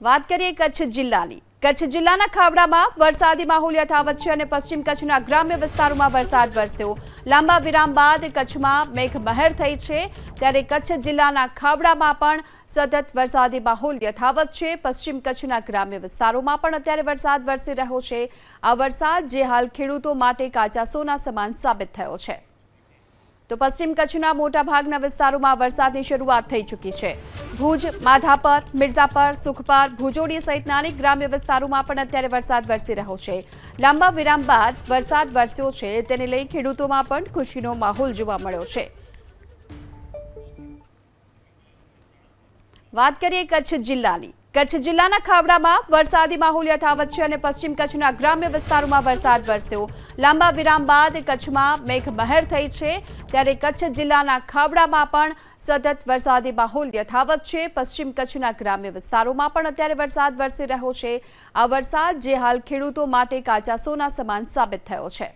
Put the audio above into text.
વાત કરીએ કચ્છ જિલ્લાની. કચ્છ જિલ્લાના ખાવડામાં વરસાદી માહોલ યથાવત છે અને પશ્ચિમ કચ્છના ગ્રામ્ય વિસ્તારોમાં વરસાદ વરસ્યો. લાંબા વિરામ બાદ કચ્છમાં મેઘમહેર થઈ છે. ત્યારે કચ્છ જિલ્લાના ખાવડામાં પણ સતત વરસાદી માહોલ યથાવત છે. પશ્ચિમ કચ્છના ગ્રામ્ય વિસ્તારોમાં પણ અત્યારે વરસાદ વરસી રહ્યો છે. આ વરસાદ જે હાલ ખેડૂતો માટે કાચા સોના સમાન સાબિત થયો છે. તો પશ્ચિમ કચ્છના મોટાભાગના વિસ્તારોમાં વરસાદની શરૂઆત થઈ ચૂકી છે. ભુજ, માધાપર, મિર્ઝાપર, સુખપર, ભુજોડી સહિતના અનેક ગ્રામ્ય વિસ્તારોમાં પણ અત્યારે વરસાદ વરસી રહ્યો છે. લાંબા વિરામ બાદ વરસાદ વરસ્યો છે, તેને લઈ ખેડૂતોમાં પણ ખુશીનો માહોલ જોવા મળ્યો છે. વાત કરીએ કચ્છ જિલ્લાની. કચ્છ જિલ્લાના ખાવડામાં વરસાદી માહોલ યથાવત છે અને પશ્ચિમ કચ્છના ગ્રામ્ય વિસ્તારોમાં વરસાદ વરસ્યો. લાંબા વિરામ બાદ કચ્છમાં મેઘમહેર થઈ છે. ત્યારે કચ્છ જિલ્લાના ખાવડામાં પણ સતત વરસાદી માહોલ યથાવત છે. પશ્ચિમ કચ્છના ગ્રામ્ય વિસ્તારોમાં પણ અત્યારે વરસાદ વરસી રહ્યો છે. આ વરસાદ જે હાલ ખેડૂતો માટે કાચા સોના સમાન સાબિત થયો છે.